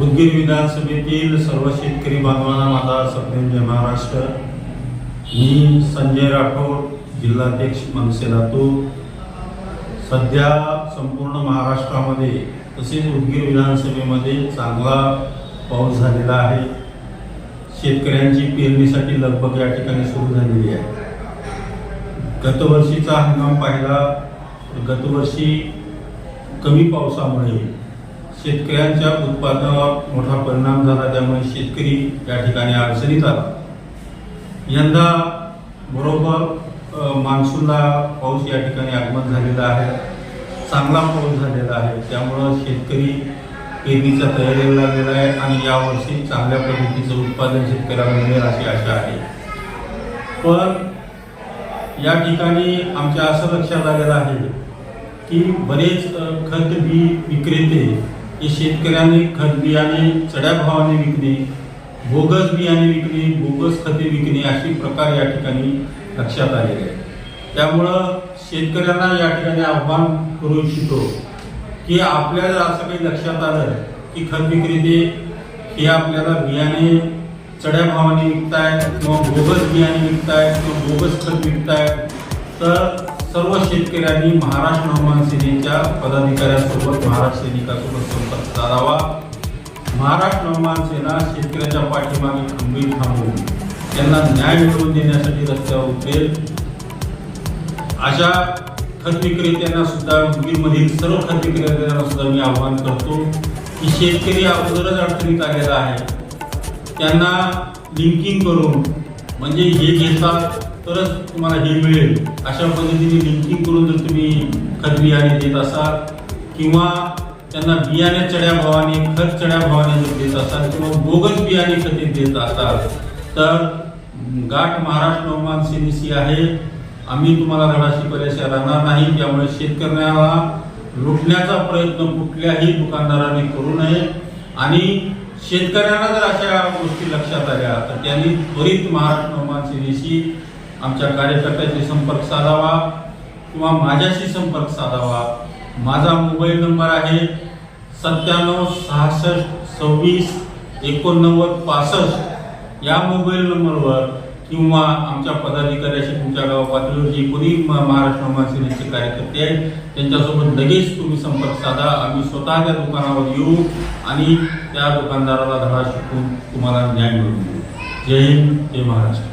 उदगीर विधानसभेतील सर्व शेतकरी बांधवांना माझा सप्रेम जय महाराष्ट्र. मी संजय राठोड जिल्हाध्यक्ष मनसे सध्या संपूर्ण महाराष्ट्रामध्ये तसेच उदगीर विधानसभेमध्ये चांगला पाऊस झालेला आहे. शेतकऱ्यांची पेरणीसाठी लगबग या ठिकाणी सुरू झालेली आहे. गतवर्षीचा हंगाम पाहिला तर गतवर्षी कमी पावसामुळे शेतकऱ्यांच्या उत्पादनावर मोठा परिणाम झाला त्यामुळे शेतकरी या ठिकाणी अडचणीत आला. यंदा बरोबर मान्सूनला पाऊस या ठिकाणी आगमन झालेला आहे चांगला पाऊस झालेला आहे त्यामुळं शेतकरी पेरणीच्या तयारीला लागलेला आहे आणि यावर्षी चांगल्या पद्धतीचं उत्पादन शेतकऱ्याला मिळेल अशी आशा आहे. पण या ठिकाणी आमच्या असं लक्षात आलेलं आहे की बरेच खत बी विक्रेते की शेतकऱ्यांनी खत बियाणे चढ्या भावाने विकणे बोगस बियाणे विकणे बोगस खते विकणे अशी प्रकार या ठिकाणी लक्षात आलेले आहे त्यामुळं शेतकऱ्यांना या ठिकाणी आव्हान करू इच्छितो की आपल्याला जर असं काही लक्षात आलं की खत विक्रेते हे आपल्याला बियाणे चढ्या भावाने विकतायत किंवा बोगस बियाणे विकतायत किंवा बोगस खत विकतायत तर सर्व शेतकऱ्यांनी महाराष्ट्र हवामान सेनेच्या पदाधिकाऱ्यांसोबत महाराष्ट्र सैनिकासोबत संपर्क साधावा. महाराष्ट्र हवामान सेना शेतकऱ्याच्या पाठीमागे खंबीर थांबून त्यांना न्याय मिळवून देण्यासाठी रस्त्यावर उतरेल अशा खत विक्रेत्यांना सुद्धा मुलीमधील सर्व खत विक्रेत्यांना सुद्धा मी आवाहन करतो की शेतकरी अगोदरच अडचणीत आलेला आहे. त्यांना लिंकिंग करून म्हणजे हे घेतात तरच तुम्हाला हे मिळेल. अशा पद्धतीने लिंकिंग करून जर तुम्ही खत बियाणे देत असाल किंवा त्यांना बियाणे चढ्या भावाने खत चढ्या भावाने जर देत असाल किंवा बोगस बियाणे खते देत असाल तर गाठ महाराष्ट्र हवामान सेनेशी आहे. आम्ही तुम्हाला धडाशी शिकवल्याशिवाय राहणार नाही. त्यामुळे शेतकऱ्याला लुटण्याचा प्रयत्न कुठल्याही दुकानदाराने करू नये. आणि शेतकऱ्यांना जर अशा गोष्टी लक्षात आल्या तर त्यांनी त्वरित महाराष्ट्र हवामान सेनेशी आमच्या कार्यकर्त्याशी संपर्क साधावा किंवा माझ्याशी संपर्क साधावा. माझा मोबाईल नंबर आहे सत्त्याण्णव सहासष्ट सव्वीस एकोणनव्वद पासष्ट. या मोबाईल नंबरवर किंवा आमच्या पदाधिकाऱ्याशी तुमच्या गाव पातळीवर जे कोणी म- महाराष्ट्र महासेनेचे कार्यकर्ते आहेत त्यांच्यासोबत लगेच तुम्ही संपर्क साधा. आम्ही स्वतः त्या दुकानावर येऊ आणि त्या दुकानदाराला धडा शिकून तुम्हाला न्याय मिळवून देऊ. जय हिंद जय महाराष्ट्र.